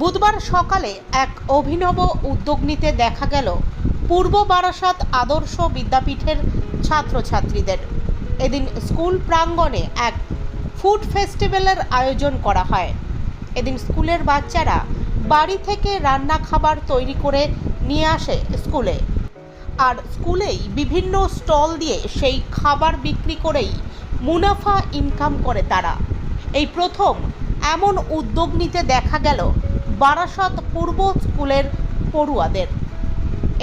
বুধবার সকালে এক অভিনব উদ্যোগ নিতে দেখা গেল পূর্ব বারাসাত আদর্শ বিদ্যাপীঠের ছাত্রছাত্রীদের। এদিন স্কুল প্রাঙ্গণে এক ফুড ফেস্টিভ্যালের আয়োজন করা হয়। এদিন স্কুলের বাচ্চারা বাড়ি থেকে রান্না খাবার তৈরি করে নিয়ে আসে স্কুলে। আর স্কুলেই বিভিন্ন স্টল দিয়ে সেই খাবার বিক্রি করেই মুনাফা ইনকাম করে তারা। এই প্রথম এমন উদ্যোগ নিতে দেখা গেল বারাসত পূর্ব স্কুলের পড়ুয়াদের।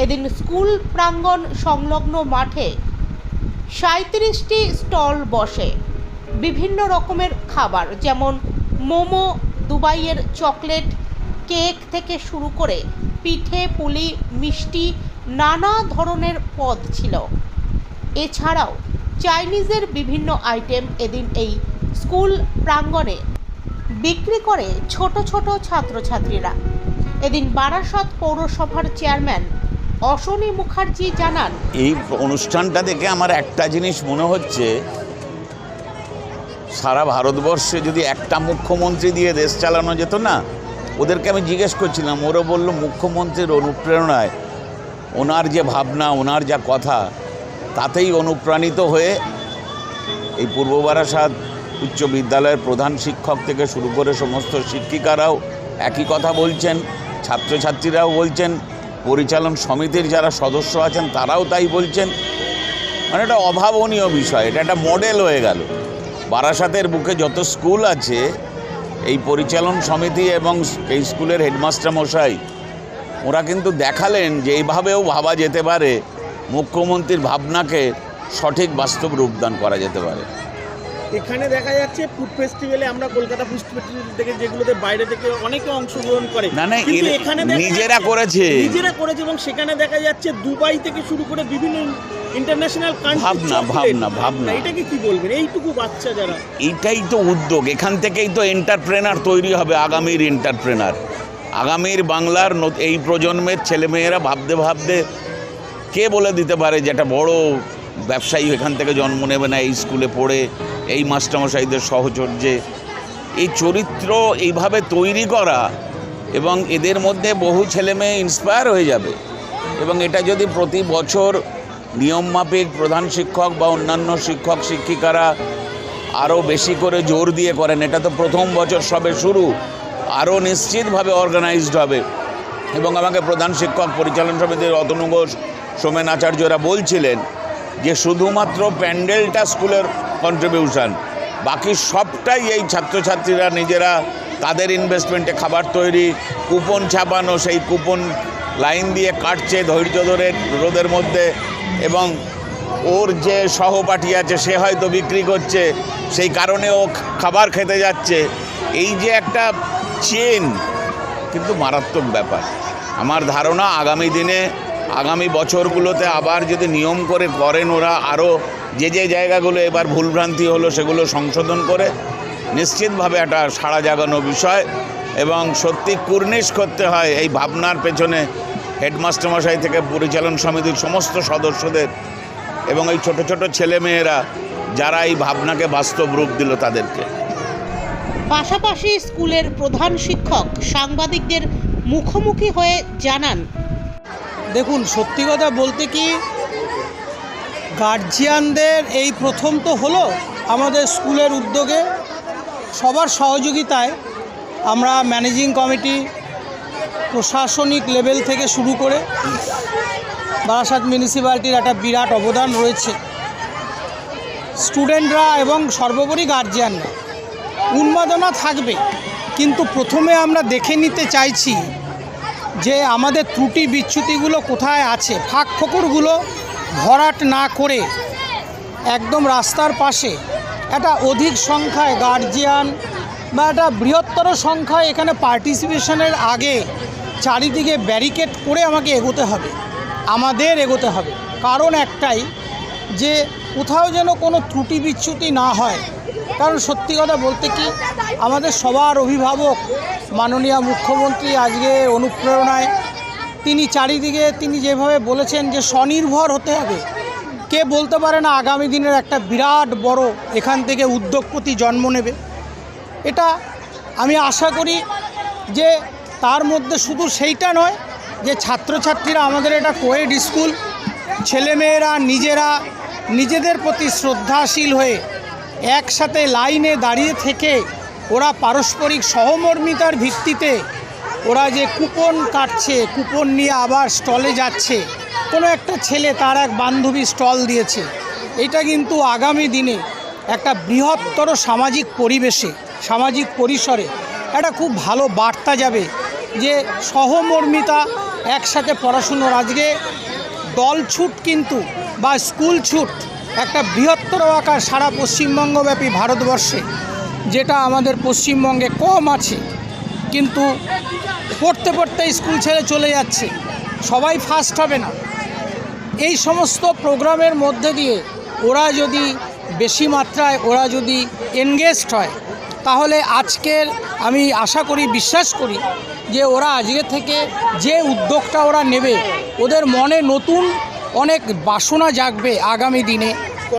এদিন স্কুল প্রাঙ্গণ সংলগ্ন মাঠে সাঁত্রিশটি স্টল বসে। বিভিন্ন রকমের খাবার, যেমন মোমো, দুবাইয়ের চকলেট, কেক থেকে শুরু করে পিঠে, পুলি, মিষ্টি, নানা ধরনের পদ ছিল। এছাড়াও চাইনিজের বিভিন্ন আইটেম এদিন এই স্কুল প্রাঙ্গণে বিক্রি করে ছোট ছোট ছাত্রছাত্রীরা। এদিন বারাসত পৌরসভার চেয়ারম্যান অশ্বনী মুখার্জি জানান, এই অনুষ্ঠানটা দেখে আমার একটা জিনিস মনে হচ্ছে, সারা ভারতবর্ষে যদি একটা মুখ্যমন্ত্রী দিয়ে দেশ চালানো যেত না, ওদেরকে আমি জিজ্ঞেস করছিলাম, ওরা বলল মুখ্যমন্ত্রীর অনুপ্রেরণায় ওনার যে ভাবনা, ওনার যা কথা, তাতেই অনুপ্রাণিত হয়ে এই পূর্ব বারাসাত উচ্চ বিদ্যালয়ের প্রধান শিক্ষক থেকে শুরু করে সমস্ত শিক্ষিকারাও একই কথা বলছেন, ছাত্রছাত্রীরাও বলছেন, পরিচালন সমিতির যারা সদস্য আছেন তারাও তাই বলছেন। মানে এটা অভাবনীয় বিষয়, এটা একটা মডেল হয়ে গেল। বারাসাতের বুকে যত স্কুল আছে, এই পরিচালন সমিতি এবং এই স্কুলের হেডমাস্টার মশাই, ওরা কিন্তু দেখালেন যে এইভাবেও ভাবা যেতে পারে, মুখ্যমন্ত্রীর ভাবনাকে সঠিক বাস্তব রূপদান করা যেতে পারে। এখানে দেখা যাচ্ছে ফুড ফেস্টিভ্যালে আমরা কলকাতা ফুড ফেস্টিভ্যাল থেকে যেগুলোতে বাইরে থেকে অনেকে অংশগ্রহণ করে। না না কিন্তু এখানে নিজেরা করেছে। নিজেরা করেছে এবং সেখানে দেখা যাচ্ছে দুবাই থেকে শুরু করে বিভিন্ন ইন্টারন্যাশনাল ভাবনা, ভাবনা, ভাবনা। এটাকে কি বলবেন? এইটুকু বাচ্চা যারা এইটাই তো উদ্যোগ। এখান থেকেই তো এন্টারপ্রেনার তৈরি হবে আগামীর এন্টারপ্রেনার আগামীর বাংলার এই প্রজন্মের ছেলেমেয়েরা ভাবতে ভাবতে কে বলে দিতে পারে যেটা বড় ব্যবসায়ী এখান থেকে জন্ম নেবে না, এই স্কুলে পড়ে, এই মাস্টারমশাইদের সহচর্যে। এই চরিত্র এইভাবে তৈরি করা এবং এদের মধ্যে বহু ছেলে মেয়ে ইন্সপায়ার হয়ে যাবে। এবং এটা যদি প্রতি বছর নিয়মমাফিক প্রধান শিক্ষক বা অন্যান্য শিক্ষক, শিক্ষিকারা আরও বেশি করে জোর দিয়ে করেন, এটা তো প্রথম বছর সবে শুরু, আরও নিশ্চিতভাবে অর্গানাইজড হবে। এবং আমাকে প্রধান শিক্ষক পরিচালন সমিতির অতনু ঘোষ সোমেন আচার্যরা বলছিলেন যে শুধুমাত্র প্যান্ডেলটা স্কুলের কন্ট্রিবিউশন বাকি সবটাই এই ছাত্রছাত্রীরা নিজেরা তাদের ইনভেস্টমেন্টে খাবার তৈরি কুপন ছাপানো, সেই কুপন লাইন দিয়ে কাটছে ধৈর্য ধরে রোদের মধ্যে এবং ওর যে সহপাঠী আছে, সে হয়তো বিক্রি করছে, সেই কারণে ও খাবার খেতে যাচ্ছে। এই যে একটা চেন কিন্তু মারাত্মক ব্যাপার। আমার ধারণা আগামী দিনে আগামী বছরগুলোতে আবার যদি নিয়ম করে করেন ওরা আরও যে যে জায়গাগুলো এবার ভুলভ্রান্তি হলো সেগুলো সংশোধন করে নিশ্চিতভাবে একটা সাড়া জাগানো বিষয় এবং সত্যি কুর্নিশ করতে হয় এই ভাবনার পেছনে হেডমাস্টারমশাই থেকে পরিচালন সমিতির সমস্ত সদস্যদের এবং এই ছোট ছোট ছেলেমেয়েরা যারা এই ভাবনাকে বাস্তব রূপ দিল তাদেরকে। পাশাপাশি স্কুলের প্রধান শিক্ষক সাংবাদিকদের মুখোমুখি হয়ে জানান দেখুন, সত্যি কথা বলতে কি গার্জিয়ানদের এই প্রথম তো হলো আমাদের স্কুলের উদ্যোগে। সবার সহযোগিতায় আমরা ম্যানেজিং কমিটি প্রশাসনিক লেভেল থেকে শুরু করে বারাসাত মিউনিসিপ্যালিটির একটা বিরাট অবদান রয়েছে। স্টুডেন্টরা এবং সর্বোপরি গার্জিয়ানরা উন্মাদনা থাকবে, কিন্তু প্রথমে আমরা দেখে নিতে চাইছি যে আমাদের ত্রুটি বিচ্যুতিগুলো কোথায় আছে, ফাঁক ফোকরগুলো ভরাট না করে একদম রাস্তার পাশে একটা অধিক সংখ্যায় গার্জিয়ান বা একটা বৃহত্তর সংখ্যায় এখানে পার্টিসিপেশনের আগে চারিদিকে ব্যারিকেড করে আমাকে এগোতে হবে, আমাদের এগোতে হবে। কারণ একটাই যে কোথাও যেন কোনো ত্রুটি বিচ্যুতি না হয় কারণ সত্যি কথা বলতে কি, আমাদের সবার অভিভাবক মাননীয় মুখ্যমন্ত্রী আজকে অনুপ্রেরণায়। তিনি চারিদিকে তিনি যেভাবে বলেছেন যে স্বনির্ভর হতে হবে। কে বলতে পারে না আগামী দিনের একটা বিরাট বড় এখান থেকে উদ্যোগপতি জন্ম নেবে। এটা আমি আশা করি যে তার মধ্যে শুধু সেইটা নয় যে ছাত্রছাত্রীরা আমাদের এটা কোয়েড স্কুল, ছেলেমেয়েরা, নিজেরা, নিজেদের প্রতি শ্রদ্ধাশীল হয়ে একসাথে লাইনে দাঁড়িয়ে থেকে ওরা পারস্পরিক সহমর্মিতার ভিত্তিতে ওরা যে কুপন কাটছে, কুপন নিয়ে আবার স্টলে যাচ্ছে। কোনো একটা ছেলে তার এক বান্ধবী স্টল দিয়েছে। এটা কিন্তু আগামী দিনে একটা বৃহত্তর সামাজিক পরিবেশে, সামাজিক পরিসরে একটা খুব ভালো বার্তা যাবে যে সহমর্মিতা একসাথে পড়াশুনোর। আজকে দল ছুট কিন্তু বা স্কুল ছুট একটা বৃহত্তর আকার সারা পশ্চিমবঙ্গব্যাপী ভারতবর্ষে, যেটা আমাদের পশ্চিমবঙ্গে কম আছে, কিন্তু পড়তে পড়তে স্কুল ছেড়ে চলে যাচ্ছে, সবাই ফার্স্ট হবে না। এই সমস্ত প্রোগ্রামের মধ্যে দিয়ে ওরা যদি বেশি মাত্রায় ওরা যদি এনগেজড হয়, তাহলে আজকের আমি আশা করি, বিশ্বাস করি যে ওরা আজকে থেকে যে উদ্যোগটা ওরা নেবে, ওদের মনে নতুন অনেক বাসনা জাগবে আগামী দিনে।